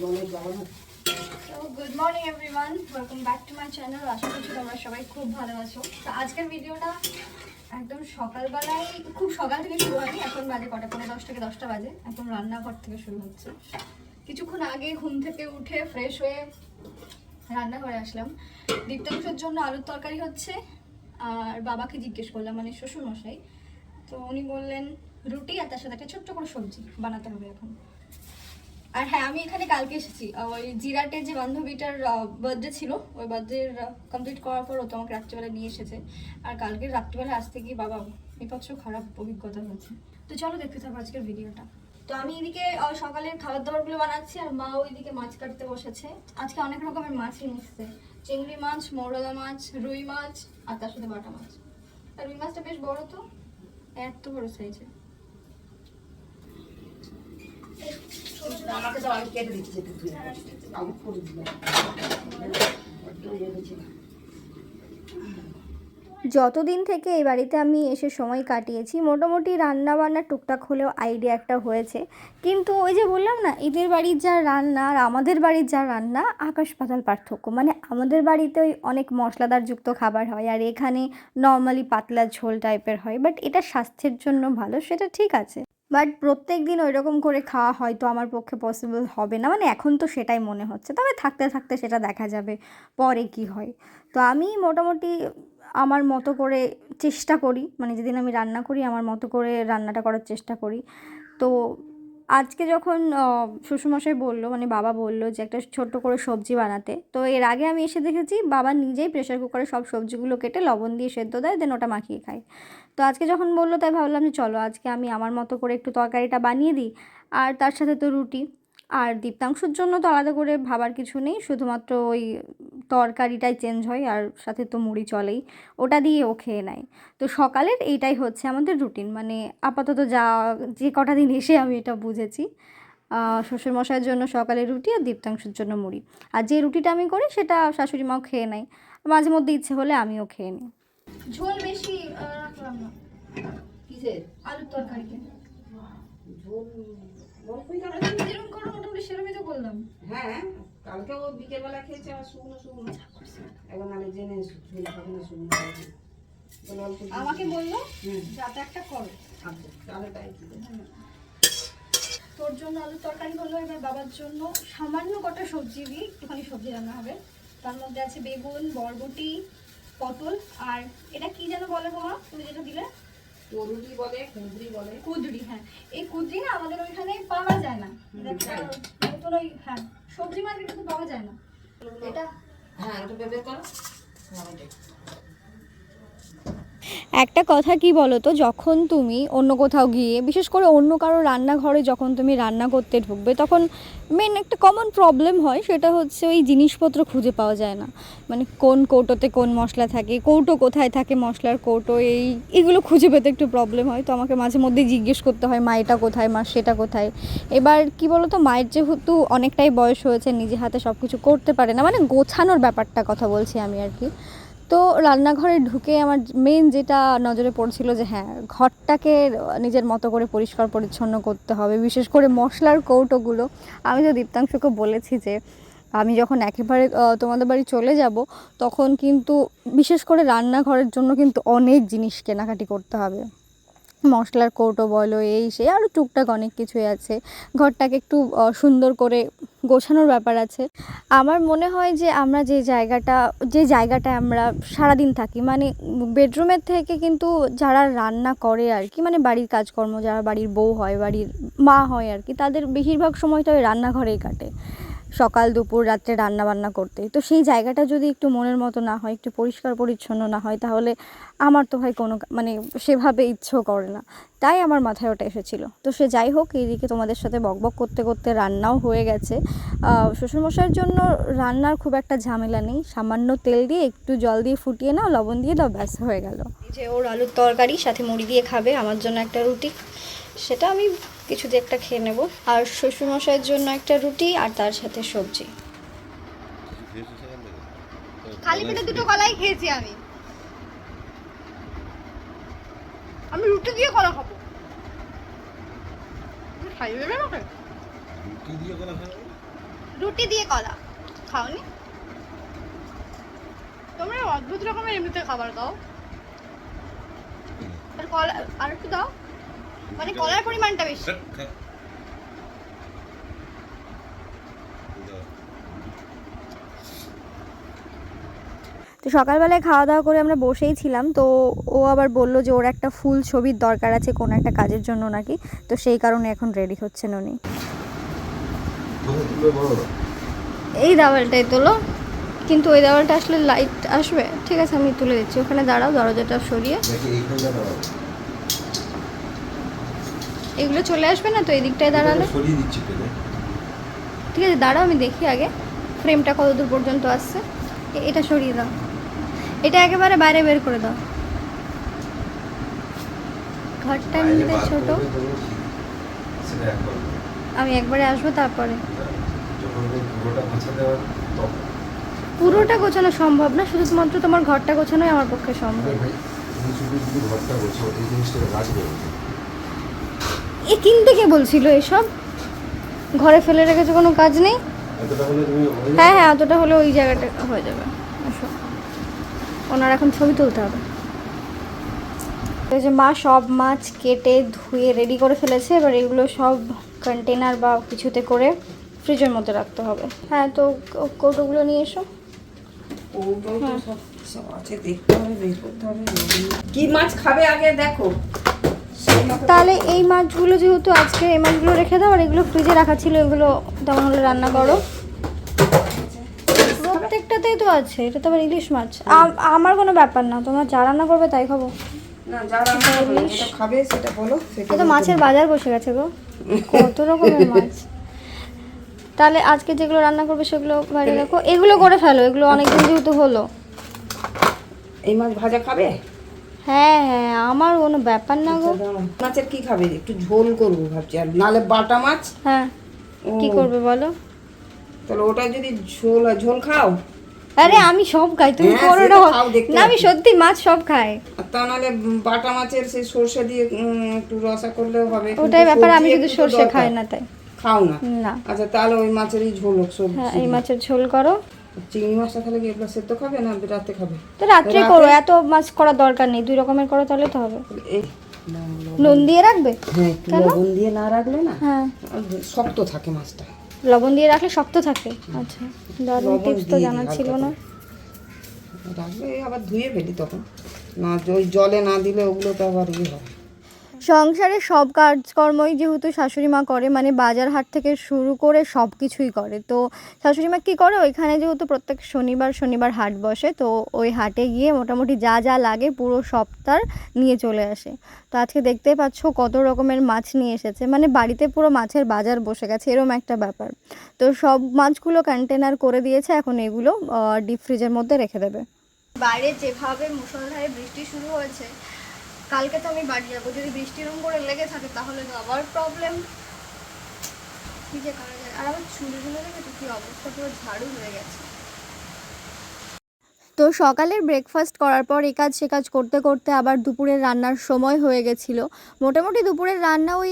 Good morning to my channel আশা সবাই খুব তো আজকের ভিডিওটা একদম সকালবেলায়, খুব সকাল থেকে শুরু এখন বাজে কটা? থেকে দশটা বাজে। এখন রান্নাঘর থেকে শুরু হচ্ছে। কিছুক্ষণ আগে ঘুম থেকে উঠে ফ্রেশ হয়ে রান্নাঘরে আসলাম। দীপ্তাংশের জন্য আলুর তরকারি হচ্ছে। আর বাবাকে জিজ্ঞেস করলাম মানে শ্বশুর মশাই তো উনি বললেন, রুটি আর তার সাথে একটা ছোট্ট করে সবজি বানাতে হবে এখন। আর হ্যাঁ আমি এখানে কালকে এসেছি। ওই জিরাটের যে বান্ধবীটার বার্থডে ছিল, ওই বার্থডে কমপ্লিট করার পর ও তো আমাকে রাত্রিবেলা নিয়ে এসেছে। আর কালকে রাত্রিবেলা আসতে গিয়ে বাবা বিপক্ষ খারাপ অভিজ্ঞতা হয়েছে। তো চলো দেখতে থাকো আজকের ভিডিওটা। তো আমি এদিকে সকালের খাবার দাবারগুলো বানাচ্ছি আর মা ওইদিকে মাছ কাটতে বসেছে। আজকে অনেক রকমের মাছই নিচ্ছে চিংড়ি মাছ, মৌরলা মাছ, রুই মাছ, আর তার সাথে বাটা মাছ। আর রুই মাছটা বেশ বড় তো, এত বড় সাইজের যতদিন থেকে এই বাড়িতে আমি এসে সময় কাটিয়েছি, মোটামুটি রান্না বান্না টুকটাক হলেও আইডিয়া একটা হয়েছে। কিন্তু ওই যে বললাম না, এদের বাড়ির যা রান্না আর আমাদের বাড়ির যা রান্না, আকাশ পাতাল পার্থক্য। মানে আমাদের বাড়িতে ওই অনেক মশলাদার যুক্ত খাবার হয়, আর এখানে নর্মালি পাতলা ঝোল টাইপের হয় বাট এটা স্বাস্থ্যের জন্য ভালো, সেটা ঠিক আছে। বাট প্রত্যেক দিন ওই রকম করে খাওয়া হয়তো আমার পক্ষে পসিবল হবে না। মানে এখন তো সেটাই মনে হচ্ছে। তবে থাকতে থাকতে সেটা দেখা যাবে পরে কি হয়। তো আমি মোটামুটি আমার মতো করে চেষ্টা করি। মানে যেদিন আমি রান্না করি, আমার মতো করে রান্নাটা করার চেষ্টা করি। তো আজকে যখন শ্বশুরমশাই বলল মানে বাবা বলল যে একটা ছোট্ট করে সবজি বানাতে, তো এর আগে আমি এসে দেখেছি বাবা নিজেই প্রেশার কুকারে সব সবজিগুলো কেটে লবণ দিয়ে সেদ্ধ দেয় দেন ওটা মাখিয়ে খায়। তো আজকে যখন বলল, তাই ভাবলাম যে চলো, আজকে আমি আমার মতো করে একটু তরকারিটা বানিয়ে দিই, আর তার সাথে তো রুটি। আর দীপ্তাংশুর জন্য তো আলাদা করে ভাবার কিছু নেই শুধুমাত্র ওই তরকারিটাই চেঞ্জ হয় আর সাথে তো মুড়ি চলেই ওটা দিয়ে ও খেয়ে নেয়। তো সকালের এইটাই হচ্ছে আমাদের রুটিন মানে আপাতত যা যে কটা দিন এসে আমি এটা বুঝেছি। শ্বশুরমশাইয়ের জন্য সকালে রুটি আর দীপ্তাংশুর জন্য মুড়ি। আর যে রুটিটা আমি করি সেটা শাশুড়ি মাও খেয়ে নেয় মাঝে মধ্যে ইচ্ছে হলে আমিও খেয়ে নিই। ঝোল বেশি রাখলাম না। কিসের? আলুর তরকারিতে ঝোল যেরকম করো মোটামুটি সেরকমই তো হ্যাঁ কালকে ও বিকেলবেলা খেয়েছে শুকনো শুকনো শুকনো আমাকে বলল, যাতে একটা তোর জন্য আলুর তরকারি হলো, এবার বাবার জন্য সামান্য কটা সবজি দিই, একটুখানি সবজি রান্না হবে। তার মধ্যে আছে বেগুন, বরবটি, পটল, আর এটা কি যেন বলে বাবা তুমি যেটা দিলে? তরুরি বলে কুঁদরি বলে। কুদরি হ্যাঁ। এই কুদরি না আমাদের ওইখানে পাওয়া যায় না। নতুন ওই হ্যাঁ সবজি মার্কেটে তো পাওয়া যায় না। এটা হ্যাঁ এটা বের করো। হ্যাঁ। একটা কথা কি বলো তো যখন তুমি অন্য কোথাও গিয়ে, বিশেষ করে অন্য কারও রান্নাঘরে যখন তুমি রান্না করতে ঢুকবে, তখন মেন একটা কমন প্রবলেম হয়, সেটা হচ্ছে ওই জিনিসপত্র খুঁজে পাওয়া যায় না। মানে কোন কৌটোতে কোন মশলা থাকে, কৌটো কোথায় থাকে মশলার কৌটো, এই, এগুলো খুঁজে পেতে একটু প্রবলেম হয়। তো আমাকে মাঝে মধ্যে জিজ্ঞেস করতে হয়, মা, এটা কোথায়? মা, সেটা কোথায়? এবার কি বলো তো মায়ের যেহেতু অনেকটাই বয়স হয়েছে, নিজে হাতে সব কিছু করতে পারে না মানে গোছানোর ব্যাপারটা কথা বলছি আমি আর কি। তো রান্নাঘরে ঢুকে আমার মেন যেটা নজরে পড়ছিল যে হ্যাঁ ঘরটাকে নিজের মতো করে পরিষ্কার পরিচ্ছন্ন করতে হবে, বিশেষ করে মশলার কৌটোগুলো। আমি তো দীপ্তাংশকে বলেছি যে আমি যখন একেবারে তোমাদের বাড়ি চলে যাব, তখন কিন্তু বিশেষ করে রান্নাঘরের জন্য কিন্তু অনেক জিনিস কেনাকাটি করতে হবে। মশলার কৌটো বলো, এই সে আরও টুকটাক অনেক কিছুই আছে। ঘরটাকে একটু সুন্দর করে গোছানোর ব্যাপার আছে। আমার মনে হয় যে আমরা যে জায়গাটা, যে জায়গাটায় আমরা সারাদিন থাকি মানে বেডরুমের থেকে কিন্তু যারা রান্না করে আর কি মানে বাড়ির কাজকর্ম, যারা বাড়ির বউ হয়, বাড়ির মা হয় আর কি, তাদের বেশিরভাগ সময়টা ওই রান্নাঘরেই কাটে। সকাল, দুপুর, রাত্রে রান্না বান্না করতে তো সেই জায়গাটা যদি একটু মনের মতো না হয়, একটু পরিষ্কার পরিচ্ছন্ন না হয়, তাহলে আমার তো ভাই কোনো মানে সেভাবে ইচ্ছেও করে না। তাই আমার মাথায় ওটা এসেছিল। তো সে যাই হোক, এইদিকে তোমাদের সাথে বকবক করতে করতে রান্নাও হয়ে গেছে। শ্বশুরমশাইয়ের জন্য রান্নার খুব একটা ঝামেলা নেই। সামান্য তেল দিয়ে একটু জল দিয়ে ফুটিয়ে নাও, লবণ দিয়ে দাও, ব্যাস হয়ে গেল। যে ওর আলুর তরকারি, সাথে মুড়ি দিয়ে খাবে। আমার জন্য একটা রুটি। সেটা আমি কিছু দিয়ে একটা খেয়ে নেব। আর শ্বশুরমশাইয়ের জন্য একটা রুটি আর তার সাথে সবজি। খালি পেটে দুটো কলাই খেয়েছি আমি। আমি রুটি দিয়ে কলা খাব। খাইয়ে দেবে আমাকে? রুটি দিয়ে কলা খাবে? রুটি দিয়ে কলা। খাওনি? তোমরা অদ্ভুত রকমের এমনিতে খাবার দাও। আর কলা আর একটু দাও। মানে কলার পরিমাণটা বেশি। তো সকালবেলায় খাওয়া দাওয়া করে আমরা বসেই ছিলাম তো ও আবার বলল যে ওর একটা ফুল ছবির দরকার আছে কোনো একটা কাজের জন্য নাকি তো সেই কারণে এখন রেডি হচ্ছেন উনি। এই দেওয়ালটাই তোলো কিন্তু ওই দেওয়ালটা আসলে লাইট আসবে? ঠিক আছে আমি তুলে দিচ্ছি ওখানে দাঁড়াও দরজাটা সরিয়ে। এগুলো চলে আসবে না তো? এই দিকটায় দাঁড়ালে? সরিয়ে দিচ্ছি পেলে ঠিক আছে দাঁড়াও আমি দেখি আগে। ফ্রেমটা কত দূর পর্যন্ত আসছে? এটা সরিয়ে দাও। এটা একেবারে বাইরে বের করে দাও। ঘরটা এমনিতে ছোট। আমি একবারে আসব তারপরে। পুরোটা গোছানো সম্ভব না শুধুমাত্র তোমার ঘরটা গোছানোই আমার পক্ষে সম্ভব। ঘরটা গোছো এই জিনিসটা এ কিনতে কে বলছিল এসব। ঘরে ফেলে রেখেছে কোনো কাজ নেই? হয়ে হ্যাঁ হ্যাঁ অতটা হলে ওই জায়গাটা হয়ে যাবে। ওনার এখন ছবি তুলতে হবে। এই যে মা সব মাছ কেটে ধুয়ে রেডি করে ফেলেছে। এবার এগুলো সব কন্টেনার বা কিছুতে করে ফ্রিজের মধ্যে রাখতে হবে। হ্যাঁ তো কৌটোগুলো নিয়ে এসো। হবে কি মাছ খাবে আগে দেখো। তাহলে এই মাছগুলো যেহেতু আজকে এই মাছগুলো রেখে দাও আর এগুলো ফ্রিজে রাখা ছিল এগুলো তেমন হলে রান্না করো। প্রত্যেকটাতেই তো আছে এটা তো আবার ইলিশ মাছ। আমার কোনো ব্যাপার না তোমার যা রান্না করবে তাই খাব। তো মাছের বাজার বসে গেছে গো কত রকমের মাছ। তাহলে আজকে যেগুলো রান্না করবে সেগুলো বাইরে রাখো। এগুলো করে ফেলো এগুলো অনেকদিন যেহেতু হলো। এই মাছ ভাজা খাবে? হ্যাঁ হ্যাঁ আমার কোনো ব্যাপার না গো। মাছের কি খাবে? একটু ঝোল করব ভাবছি। আর নালে বাটা মাছ? হ্যাঁ কি করবে বলো? তাহলে ওটা যদি ঝোল ঝোল খাও? আরে আমি সব খাই তুমি হ্যাঁ, করো না। না আমি। সত্যি মাছ সব খাই। আর তা নাহলে বাটা মাছের সেই সর্ষে দিয়ে একটু রসা করলেও হবে ওটাই ব্যাপার আমি শুধু সর্ষে খাই না তাই। খাও না? না। আচ্ছা তাহলে ওই মাছেরই ঝোল হোক সবজি। হ্যাঁ এই মাছের ঝোল করো। চিংড়ি মাছটা তাহলে কি এগুলো সেদ্ধ খাবে না রাতে খাবে? তো রাত্রে করো এত মাছ করার দরকার নেই দুই রকমের করো তাহলে তো হবে। নুন দিয়ে রাখবে? হ্যাঁ একটু লবণ দিয়ে না রাখলে না হ্যাঁ। শক্ত থাকে মাছটা। লবণ দিয়ে রাখলে শক্ত থাকে? আচ্ছা দারুণ টিপস তো জানা ছিল না। রাখলে আবার ধুয়ে ফেলি তখন। না ওই জলে না দিলে ওগুলো তো আবার ইয়ে হবে সংসারে সব কাজকর্মই যেহেতু শাশুড়ি মা করে মানে বাজার হাট থেকে শুরু করে সব কিছুই করে। তো শাশুড়ি মা কী করে? ওইখানে যেহেতু প্রত্যেক শনিবার শনিবার হাট বসে, তো ওই হাটে গিয়ে মোটামুটি যা যা লাগে পুরো সপ্তাহ নিয়ে চলে আসে। তো আজকে দেখতেই পাচ্ছ কত রকমের মাছ নিয়ে এসেছে। মানে বাড়িতে পুরো মাছের বাজার বসে গেছে, এরম একটা ব্যাপার। তো সব মাছগুলো কন্টেনার করে দিয়েছে, এখন এগুলো ডিপ ফ্রিজের মধ্যে রেখে দেবে। বাইরে যেভাবে মুসলধারে বৃষ্টি শুরু হয়েছে কালকে তো আমি বাড়ি যাব। যদি বৃষ্টি রুম করে লেগে থাকে, তাহলে তো আবার প্রবলেম কি যে করা যায়? আর আমার চুলগুলো দেখে তো কি অবস্থা, পুরো ঝাড়ু হয়ে গেছে। তো সকালের ব্রেকফাস্ট করার পর এ কাজ সে কাজ করতে করতে আবার দুপুরের রান্নার সময় হয়ে গেছিল। মোটামুটি দুপুরের রান্না ওই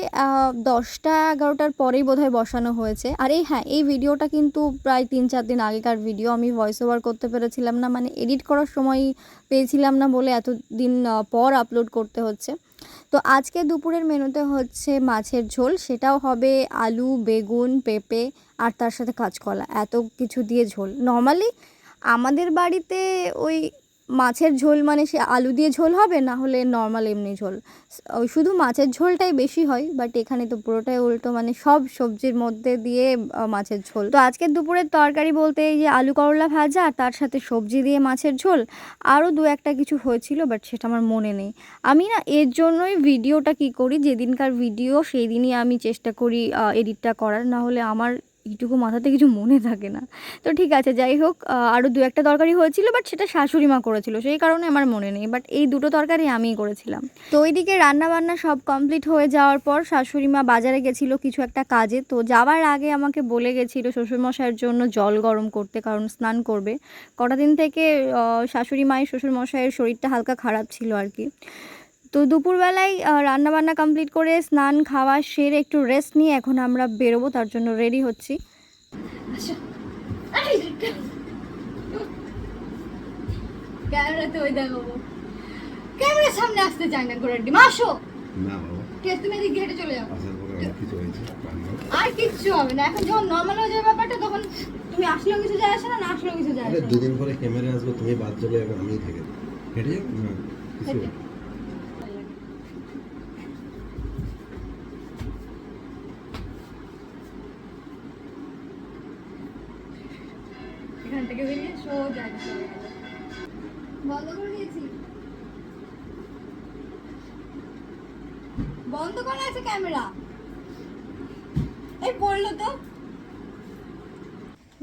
দশটা এগারোটার পরেই বোধহয় বসানো হয়েছে। আর এই হ্যাঁ এই ভিডিওটা কিন্তু প্রায় তিন চার দিন আগেকার ভিডিও আমি ভয়েস ওভার করতে পেরেছিলাম না মানে এডিট করার সময় পেয়েছিলাম না বলে এতদিন পর আপলোড করতে হচ্ছে। তো আজকে দুপুরের মেনুতে হচ্ছে মাছের ঝোল, সেটাও হবে আলু, বেগুন, পেঁপে আর তার সাথে কাঁচকলা, এত কিছু দিয়ে ঝোল। নর্মালি আমাদের বাড়িতে ওই মাছের ঝোল মানে সে আলু দিয়ে ঝোল হবে না হলে নর্মাল এমনি ঝোল। ওই শুধু মাছের ঝোলটাই বেশি হয় বাট এখানে তো পুরোটাই উল্টো মানে সব সবজির মধ্যে দিয়ে মাছের ঝোল। তো আজকের দুপুরের তরকারি বলতে এই যে আলু করলা ভাজা, তার সাথে সবজি দিয়ে মাছের ঝোল আরও দু একটা কিছু হয়েছিল বাট সেটা আমার মনে নেই। আমি না এর জন্যই ভিডিওটা কি করি, যেদিনকার ভিডিও সেই দিনই আমি চেষ্টা করি এডিটটা করার, না হলে আমার এইটুকু মাথাতে কিছু মনে থাকে না। তো ঠিক আছে, যাই হোক আরও দু একটা তরকারি হয়েছিল বাট সেটা শাশুড়ি মা করেছিল, সেই কারণে আমার মনে নেই বাট এই দুটো তরকারি আমিই করেছিলাম। তো ওইদিকে রান্না বান্না সব কমপ্লিট হয়ে যাওয়ার পর শাশুড়ি মা বাজারে গেছিল কিছু একটা কাজে, তো যাওয়ার আগে আমাকে বলে গেছিল শ্বশুরমশাইয়ের জন্য জল গরম করতে, কারণ স্নান করবে। কটা দিন থেকে শাশুড়ি মায়ের, শ্বশুরমশাইয়ের শরীরটা হালকা খারাপ ছিল আর কি। তো দুপুরবেলায় রান্নাবান্না কমপ্লিট করে স্নান খাওয়া সেরে একটু রেস্ট নিয়ে এখন আমরা বেরোবো তার জন্য রেডি হচ্ছি। আসো ক্যামেরাতে ওই দেখাবো ক্যামেরার সামনে আসতে চায় না ঘোড়ার ডিম। আসো। না বাবা। কে তুমি এদিকে হেঁটে চলে যাও। আসার পরে অনেক কিছু আর কিচ্ছু হবে না। এখন যখন নর্মাল হয়ে যাবে ব্যাপারটা তখন তুমি আসলেও কিছু যায় আসে না না আসলেও কিছু যায় আসে দুদিন পরে ক্যামেরা আসবে তুমি বাদ চলে যাবে আমি থেকে যাব। হেঁটে যাব? না কিছু থেকে বেরিয়ে সোজা এটা চলে গেলো। বন্ধ করে দিয়েছি। বন্ধ করা আছে ক্যামেরা। এই পড়ল তো।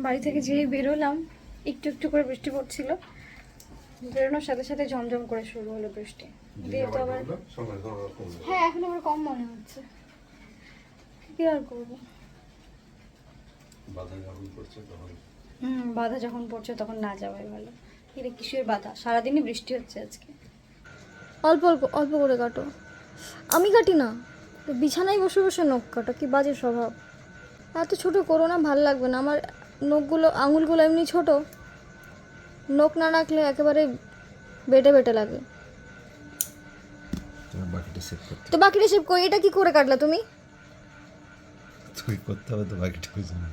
বাড়ি থেকে যেই বেরোলাম একটু একটু করে বৃষ্টি পড়ছিল। বেরোনোর সাথে সাথে ঝমঝম করে শুরু হলো বৃষ্টি। দিয়ে তো আবার। হ্যাঁ এখন আবার কম মনে হচ্ছে। কি আর করব? বাধা যখন পড়ছে তখন হুম বাধা যখন পড়ছে তখন না যাওয়াই ভালো। কিরে কিসের বাধা? সারাদিনই বৃষ্টি হচ্ছে আজকে। অল্প অল্প অল্প করে কাটো। আমি কাটি না। তো বিছানায় বসে বসে নখ কাটো কি বাজে স্বভাব। এত ছোট করো না ভালো লাগবে না। আমার নখগুলো আঙুলগুলো এমনি ছোট। নখ না রাখলে একেবারে বেটে বেটে লাগে। তোমার বাকিটা সেভ তো বাকিটা শেভ করি। এটা কি করে কাটলা তুমি? তুই করতে হবে তো বাকিটা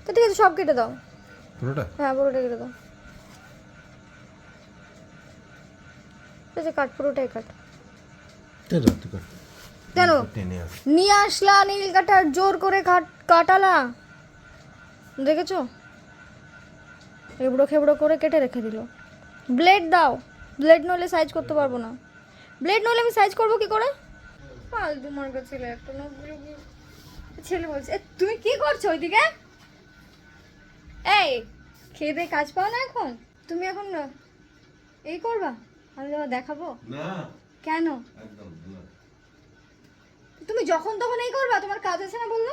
তো ঠিক আছে সব কেটে দাও। পুরোটা হ্যাঁ পুরোটা কেটে দাও। ঠিক আছে কাট পুরোটাই কাট। কেন তুই কাট। কেন? নিয়ে আসলা নীল কাটার জোর করে কাট কাটালা। দেখেছ? এবড়ো খেবড়ো করে কেটে রেখে দিল। ব্লেড দাও। ব্লেড নইলে সাইজ করতে পারব না। ব্লেড নইলে আমি সাইজ করব কি করে? ফালতু মার্কা ছেলে একটা ছেলে বলছে "এ, তুমি কি করছ ওইদিকে? এই খেয়ে দিয়ে কাজ পাও না এখন? তুমি এখন এই করবা? আমি তোমার দেখাবো? না। কেন? একদম না। তুমি যখন তখন এই করবা? তোমার কাজ আছে না বলল?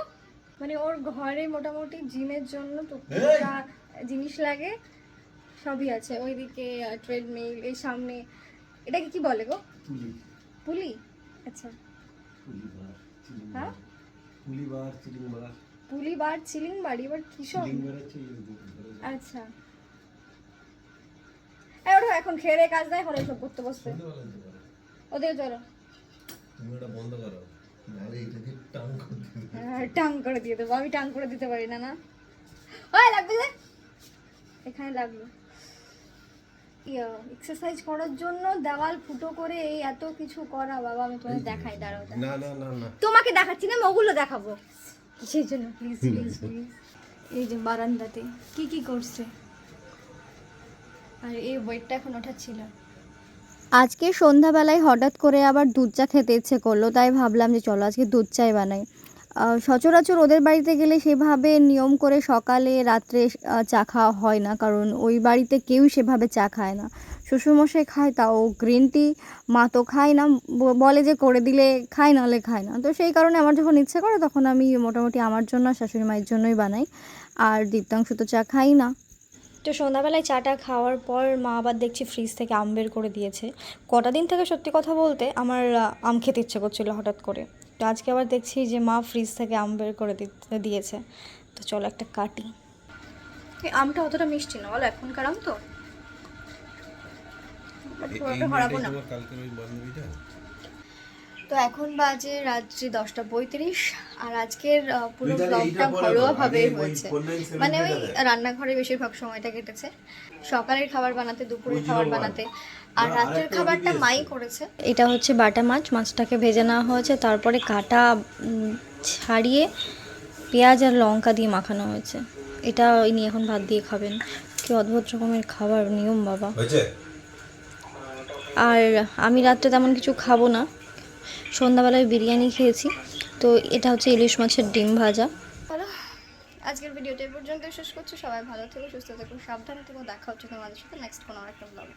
মানে ওর ঘরে মোটামুটি জিমের জন্য তো যা জিনিস লাগে সবই আছে। ওইদিকে ট্রেডমিল এই সামনে। এটাকে কি বলে গো? পুলি। পুলি? আচ্ছা। পুলি বার চিলিং হ্যাঁ? পুলি বার চিলিং বার পুলি বার চিলিং বাড়ি এবার কি সব? আচ্ছা। ওঠো এখন খেয়ে কাজ দেয় এখন এইসব করতে বসতে ওদের চলো তুমি ওটা বন্ধ করো নাহলে এটা দিয়ে টাং করে হ্যাঁ, টাং করে দিয়ে দেবো আমি টাং করে দিতে পারি না না? ওই লাগবে যে? এখানে লাগল এক্সারসাইজ করার জন্য দেওয়াল ফুটো করে এই এত কিছু করা বাবা আমি তোমাকে দেখাই দাঁড়াও। না না না না। তোমাকে দেখাচ্ছি না ওগুলো দেখাবো। সেই জন্য প্লিজ প্লিজ প্লিজ এই যে বারান্দাতে, কি কি করছে? আর এই ওয়েটটা এখন আজকে সন্ধ্যাবেলায় হঠাৎ করে আবার দুধ চা খেতে ইচ্ছে করল, তাই ভাবলাম যে চলো আজকে দুধ চাই বানাই। সচরাচর ওদের বাড়িতে গেলে সেভাবে নিয়ম করে সকালে, রাত্রে চা খাওয়া হয় না, কারণ ওই বাড়িতে কেউ সেভাবে চা খায় না। শ্বশুরমশাই খায় তাও গ্রিন টি মা তো খায় না ব- বলে যে করে দিলে খায় নাহলে খায় না। তো সেই কারণে আমার যখন ইচ্ছে করে তখন আমি মোটামুটি আমার জন্য শাশুড়ি মায়ের জন্যই বানাই। আর দীপ্তাংশু তো চা খাই না। তো সন্ধ্যাবেলায় চাটা খাওয়ার পর মা আবার দেখছি ফ্রিজ থেকে আম বের করে দিয়েছে। কটা দিন থেকে সত্যি কথা বলতে আমার আম খেতে ইচ্ছে করছিল হঠাৎ করে। তো আজকে আবার দেখছি যে মা ফ্রিজ থেকে আম বের করে দিতে দিয়েছে। তো চলো একটা কাটি। এই আমটা অতটা মিষ্টি না বলো এখনকার আম তো? তো এখন বাজে রাত্রি দশটা পঁয়ত্রিশ আর আজকের পুরো ব্লগটা এইটা ঘরোয়া ভাবে হয়েছে। মানে ওই রান্নাঘরে বেশিরভাগ সময়টা কেটেছে। সকালের খাবার বানাতে দুপুরের খাবার বানাতে। আর না, রাতের খাবারটা মাই করেছে। এটা হচ্ছে বাটা মাছ মাছটাকে ভেজে নেওয়া হয়েছে। তারপরে কাটা ছাড়িয়ে পেঁয়াজ আর লঙ্কা দিয়ে মাখানো হয়েছে। এটা ইনি এখন ভাত দিয়ে খাবেন। কি অদ্ভুত রকমের খাবার নিয়ম বাবা। হয়েছে? আর আমি রাত্রে তেমন কিছু খাব না। সন্ধ্যাবেলায় বিরিয়ানি খেয়েছি। তো এটা হচ্ছে ইলিশ মাছের ডিম ভাজা। আজকের ভিডিওটা পর্যন্ত শেষ করছি। সবাই ভালো থেকো, সুস্থ থেকো, সাবধানে থেকো। দেখা হচ্ছে তোমাদের সাথে নেক্সট কোনো একটা ব্লগ